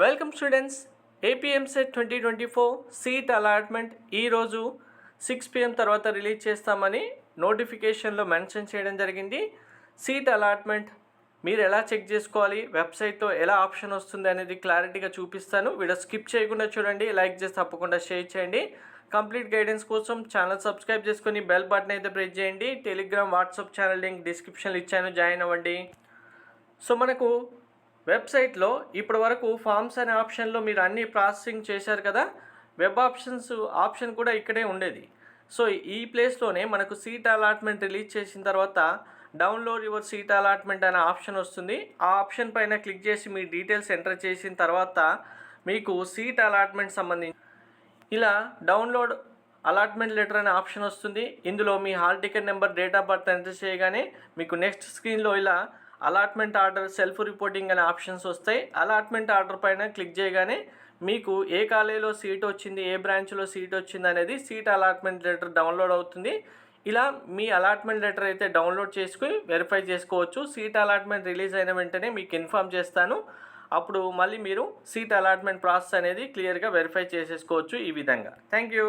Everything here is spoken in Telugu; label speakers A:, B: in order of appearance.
A: Welcome students AP EAMCET twenty twenty four seat allotment ఈరోజు సిక్స్ పిఎం తర్వాత రిలీజ్ చేస్తామని నోటిఫికేషన్లో మెన్షన్ చేయడం జరిగింది. సీట్ అలాట్మెంట్ మీరు ఎలా చెక్ చేసుకోవాలి? వెబ్సైట్లో ఎలా ఆప్షన్ వస్తుంది అనేది క్లారిటీగా చూపిస్తాను. వీడియో స్కిప్ చేయకుండా చూడండి. లైక్ చేసి తప్పకుండా షేర్ చేయండి. కంప్లీట్ గైడెన్స్ కోసం ఛానల్ సబ్స్క్రైబ్ చేసుకొని బెల్ బటన్ అయితే ప్రెస్ చేయండి. టెలిగ్రామ్ వాట్సాప్ ఛానల్ లింక్ డిస్క్రిప్షన్లో ఇచ్చాను. జాయిన్ అవ్వండి. సో మనకు వెబ్సైట్లో ఇప్పటి వరకు ఫామ్స్ అనే ఆప్షన్లో మీరు అన్ని ప్రాసెసింగ్ చేశారు కదా వెబ్ ఆప్షన్స్ ఆప్షన్ కూడా ఇక్కడే ఉండేది. సో ఈ ప్లేస్లోనే మనకు సీట్ అలాట్మెంట్ రిలీజ్ చేసిన తర్వాత డౌన్లోడ్ యువర్ సీట్ అలాట్మెంట్ అనే ఆప్షన్ వస్తుంది. ఆ ఆప్షన్ పైన క్లిక్ చేసి మీ డీటెయిల్స్ ఎంటర్ చేసిన తర్వాత మీకు సీట్ అలాట్మెంట్ సంబంధించి ఇలా డౌన్లోడ్ అలాట్మెంట్ లెటర్ అనే ఆప్షన్ వస్తుంది. ఇందులో మీ hall ticket number date of birth enter చేయగానే మీకు నెక్స్ట్ స్క్రీన్లో ఇలా అలాట్మెంట్ ఆర్డర్ సెల్ఫ్ రిపోర్టింగ్ అనే ఆప్షన్స్ వస్తాయి. అలాట్మెంట్ ఆర్డర్ పైన క్లిక్ చేయగానే మీకు ఏ కాలేజీలో సీట్ వచ్చింది ఏ బ్రాంచ్లో సీట్ వచ్చింది అనేది సీట్ అలాట్మెంట్ లెటర్ డౌన్లోడ్ అవుతుంది. ఇలా మీ అలాట్మెంట్ లెటర్ అయితే డౌన్లోడ్ చేసుకుని వెరిఫై చేసుకోవచ్చు. సీట్ అలాట్మెంట్ రిలీజ్ అయిన వెంటనే మీకు ఇన్ఫామ్ చేస్తాను. అప్పుడు మళ్ళీ మీరు సీట్ అలాట్మెంట్ ప్రాసెస్ అనేది క్లియర్గా వెరిఫై చేసేసుకోవచ్చు ఈ విధంగా. Thank you.